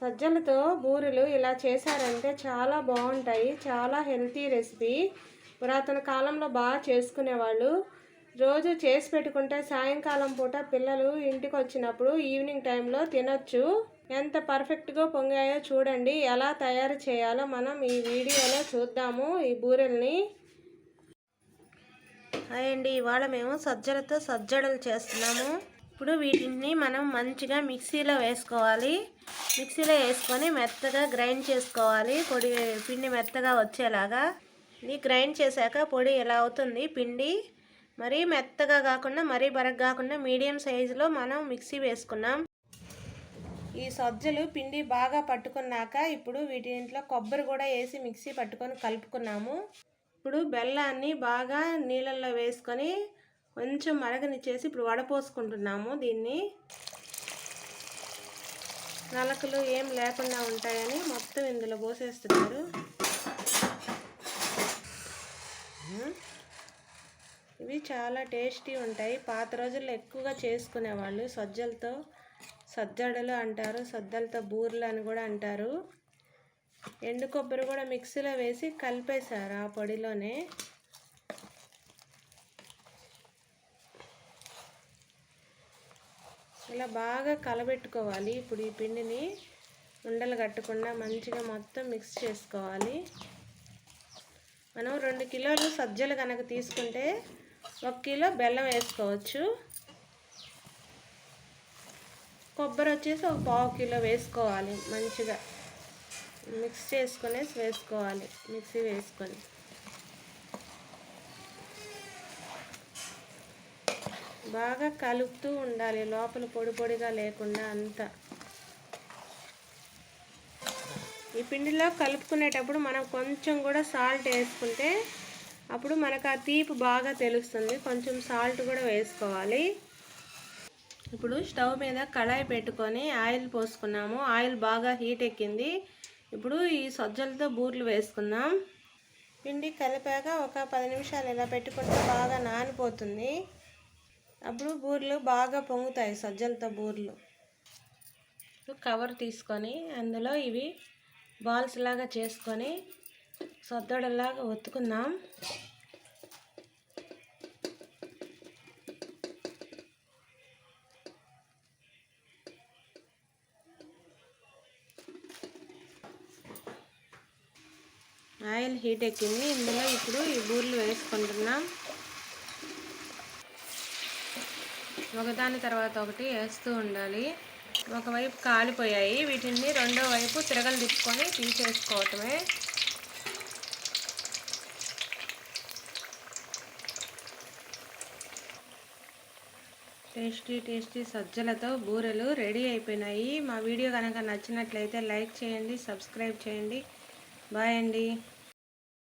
సజ్జలతో బూరెలు ఇలా చేశారంటే చాలా బాగుంటాయి. చాలా హెల్తీ రెసిపీ. పురాతన కాలంలో బాగా చేసుకునేవాళ్ళు. రోజు చేసి పెట్టుకుంటే సాయంకాలం పూట పిల్లలు ఇంటికి వచ్చినప్పుడు ఈవినింగ్ టైంలో తినొచ్చు. ఎంత పర్ఫెక్ట్గా పొంగాయో చూడండి. ఎలా తయారు చేయాలో మనం ఈ వీడియోలో చూద్దాము ఈ బూరెల్ని. అయ్యండి ఇవాళ మేము సజ్జలతో సజ్జడలు చేస్తున్నాము. ఇప్పుడు వీటిని మనం మంచిగా మిక్సీలో వేసుకోవాలి. మిక్సీలో వేసుకొని మెత్తగా గ్రైండ్ చేసుకోవాలి. పొడి పిండి మెత్తగా వచ్చేలాగా. ఇది గ్రైండ్ చేశాక పొడి ఎలా అవుతుంది? పిండి మరీ మెత్తగా కాకుండా మరీ బరగ కాకుండా మీడియం సైజులో మనం మిక్సీ వేసుకున్నాం. ఈ సజ్జలు పిండి బాగా పట్టుకున్నాక ఇప్పుడు వీటింట్లో కొబ్బరి కూడా వేసి మిక్సీ పట్టుకొని కలుపుకున్నాము. ఇప్పుడు బెల్లాన్ని బాగా నీళ్ళల్లో వేసుకొని కొంచెం మరగనిచ్చేసి ఇప్పుడు వడపోసుకుంటున్నాము దీన్ని. నలకలు ఏం లేకుండా ఉంటాయని మొత్తం ఇందులో పోసేస్తున్నారు. ఇవి చాలా టేస్టీ ఉంటాయి. పాత రోజుల్లో ఎక్కువగా చేసుకునేవాళ్ళు సజ్జలతో సజ్జడలు అంటారు సజ్జలతో బూరెలు అని కూడా అంటారు. ఎండు కొబ్బరి కూడా మిక్సీలో వేసి కలిపేశారు ఆ పొడిలోనే. ఇలా బాగా కలబెట్టుకోవాలి. ఇప్పుడు ఈ పిండిని ఉండలు కట్టకుండా మంచిగా మొత్తం మిక్స్ చేసుకోవాలి. మనం రెండు కిలోలు సజ్జలు కనుక తీసుకుంటే ఒక కిలో బెల్లం వేసుకోవచ్చు. కొబ్బరి వచ్చేసి ఒక పావు కిలో వేసుకోవాలి. మంచిగా మిక్స్ చేసుకునేసి వేసుకోవాలి. మిక్సీ వేసుకొని. బాగా కలుపుతూ ఉండాలి. లోపల పొడి పొడిగా లేకుండా అంతా. ఈ పిండిలో కలుపుకునేటప్పుడు మనం కొంచెం కూడా సాల్ట్ వేసుకుంటే అప్పుడు మనకు ఆ తీపి బాగా తెలుస్తుంది. కొంచెం సాల్ట్ కూడా వేసుకోవాలి. ఇప్పుడు స్టవ్ మీద కళాయి పెట్టుకొని ఆయిల్ పోసుకున్నాము. ఆయిల్ బాగా హీట్ ఎక్కింది. ఇప్పుడు ఈ సజ్జలతో బూర్లు వేసుకుందాం. పిండి కలిపాక ఒక పది నిమిషాలు ఇలా పెట్టుకుంటే బాగా నానిపోతుంది. అప్పుడు బూరెలు బాగా పొంగుతాయి సజ్జలతో బూరెలు. కవర్ తీసుకొని అందులో ఇవి బాల్స్ లాగా చేసుకొని సొద్దడలాగా ఒత్తుకుందాం. ఆయిల్ హీట్ ఎక్కింది. ఇందులో ఇప్పుడు ఈ బూరెలు వేసుకుంటున్నాం. ఒకదాని తర్వాత ఒకటి వేస్తూ ఉండాలి. ఒకవైపు కాలిపోయాయి. వీటిని రెండో వైపు తిరగలు తిప్పుకొని తీసేసుకోవటమే. టేస్టీ టేస్టీ సజ్జలతో బూరెలు రెడీ అయిపోయినాయి. మా వీడియో కనుక నచ్చినట్లయితే లైక్ చేయండి సబ్స్క్రైబ్ చేయండి. బాయ్ అండి.